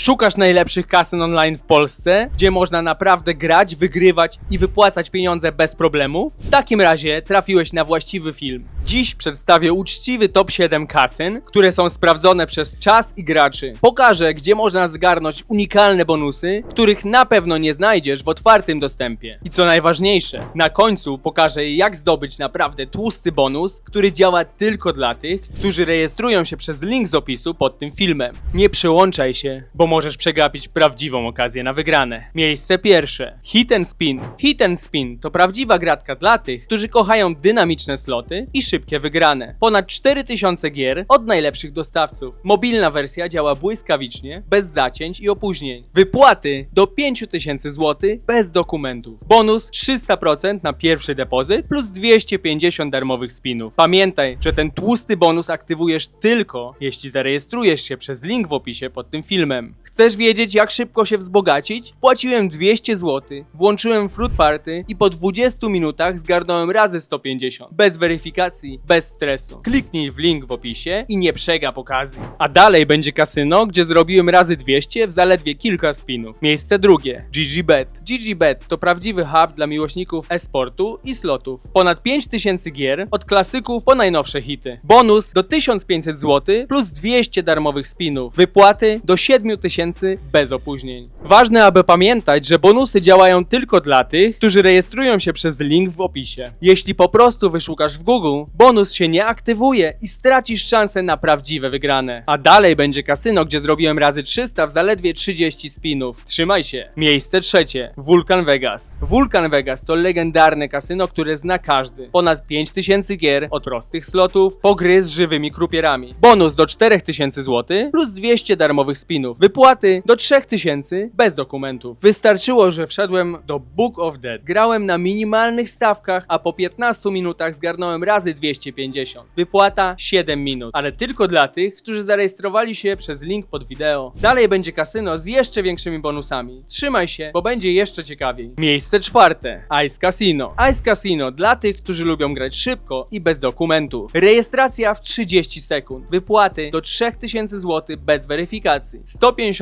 Szukasz najlepszych kasyn online w Polsce, gdzie można naprawdę grać, wygrywać i wypłacać pieniądze bez problemów? W takim razie trafiłeś na właściwy film. Dziś przedstawię uczciwy top 7 kasyn, które są sprawdzone przez czas i graczy. Pokażę, gdzie można zgarnąć unikalne bonusy, których na pewno nie znajdziesz w otwartym dostępie. I co najważniejsze, na końcu pokażę jak zdobyć naprawdę tłusty bonus, który działa tylko dla tych, którzy rejestrują się przez link z opisu pod tym filmem. Nie przełączaj się, bo możesz przegapić prawdziwą okazję na wygrane. Miejsce pierwsze. Hit and Spin. Hit and Spin to prawdziwa gratka dla tych, którzy kochają dynamiczne sloty i szybkie wygrane. Ponad 4000 gier od najlepszych dostawców. Mobilna wersja działa błyskawicznie, bez zacięć i opóźnień. Wypłaty do 5000 zł bez dokumentów. Bonus 300% na pierwszy depozyt plus 250 darmowych spinów. Pamiętaj, że ten tłusty bonus aktywujesz tylko, jeśli zarejestrujesz się przez link w opisie pod tym filmem. Chcesz wiedzieć, jak szybko się wzbogacić? Wpłaciłem 200 zł, włączyłem Fruit Party i po 20 minutach zgarnąłem razy 150. Bez weryfikacji, bez stresu. Kliknij w link w opisie i nie przegap okazji. A dalej będzie kasyno, gdzie zrobiłem razy 200 w zaledwie kilka spinów. Miejsce drugie. GGBet. GGBet to prawdziwy hub dla miłośników e-sportu i slotów. Ponad 5000 gier, od klasyków po najnowsze hity. Bonus do 1500 zł plus 200 darmowych spinów. Wypłaty do 7000 bez opóźnień. Ważne, aby pamiętać, że bonusy działają tylko dla tych, którzy rejestrują się przez link w opisie. Jeśli po prostu wyszukasz w Google, bonus się nie aktywuje i stracisz szansę na prawdziwe wygrane. A dalej będzie kasyno, gdzie zrobiłem razy 300 w zaledwie 30 spinów. Trzymaj się. Miejsce trzecie. Vulcan Vegas. Vulcan Vegas to legendarne kasyno, które zna każdy. Ponad 5000 gier, od prostych slotów, po gry z żywymi krupierami. Bonus do 4000 zł plus 200 darmowych spinów. Wypłaty do 3000 bez dokumentów. Wystarczyło, że wszedłem do Book of Dead. Grałem na minimalnych stawkach, a po 15 minutach zgarnąłem razy 250. Wypłata 7 minut, ale tylko dla tych, którzy zarejestrowali się przez link pod wideo. Dalej będzie kasyno z jeszcze większymi bonusami. Trzymaj się, bo będzie jeszcze ciekawiej. Miejsce czwarte. Ice Casino. Ice Casino dla tych, którzy lubią grać szybko i bez dokumentów. Rejestracja w 30 sekund. Wypłaty do 3000 zł bez weryfikacji. 150%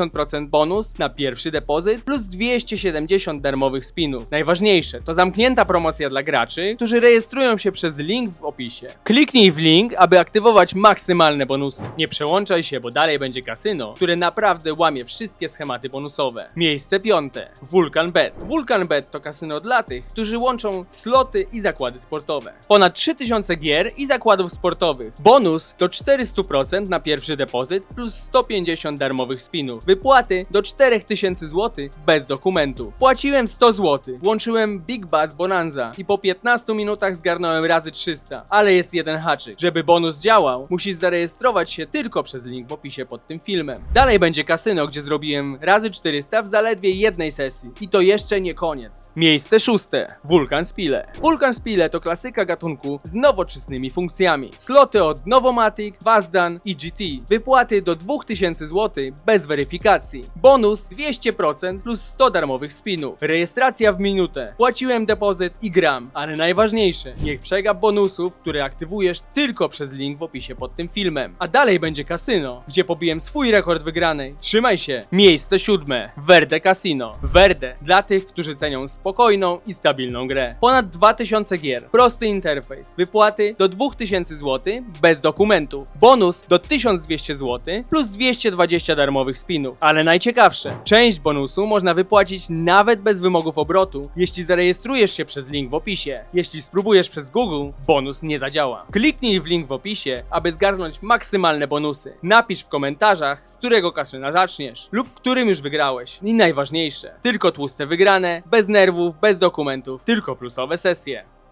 bonus na pierwszy depozyt plus 270 darmowych spinów. Najważniejsze, to zamknięta promocja dla graczy, którzy rejestrują się przez link w opisie. Kliknij w link, aby aktywować maksymalne bonusy. Nie przełączaj się, bo dalej będzie kasyno, które naprawdę łamie wszystkie schematy bonusowe. Miejsce piąte. Vulcan Bet. Vulcan Bet to kasyno dla tych, którzy łączą sloty i zakłady sportowe. Ponad 3000 gier i zakładów sportowych. Bonus do 400% na pierwszy depozyt plus 150 darmowych spinów. Wypłaty do 4000 zł bez dokumentu. Płaciłem 100 zł. Włączyłem Big Bass Bonanza i po 15 minutach zgarnąłem razy 300. Ale jest jeden haczyk. Żeby bonus działał, musisz zarejestrować się tylko przez link w opisie pod tym filmem. Dalej będzie kasyno, gdzie zrobiłem razy 400 w zaledwie jednej sesji. I to jeszcze nie koniec. Miejsce szóste. Vulcan Spile. Vulcan Spile to klasyka gatunku z nowoczesnymi funkcjami. Sloty od Novomatic, Vazdan i GT. Wypłaty do 2000 zł bez weryfikacji. Bonus 200% plus 100 darmowych spinów. Rejestracja w minutę. Płaciłem depozyt i gram. Ale najważniejsze, niech przegap bonusów, które aktywujesz tylko przez link w opisie pod tym filmem. A dalej będzie kasyno, gdzie pobiłem swój rekord wygranej. Trzymaj się. Miejsce siódme. Verde Casino. Verde dla tych, którzy cenią spokojną i stabilną grę. Ponad 2000 gier. Prosty interfejs. Wypłaty do 2000 zł bez dokumentów. Bonus do 1200 zł plus 220 darmowych spinów. Ale najciekawsze, część bonusu można wypłacić nawet bez wymogów obrotu, jeśli zarejestrujesz się przez link w opisie. Jeśli spróbujesz przez Google, bonus nie zadziała. Kliknij w link w opisie, aby zgarnąć maksymalne bonusy. Napisz w komentarzach, z którego kasyna zaczniesz lub w którym już wygrałeś. I najważniejsze, tylko tłuste wygrane, bez nerwów, bez dokumentów, tylko plusowe sesje.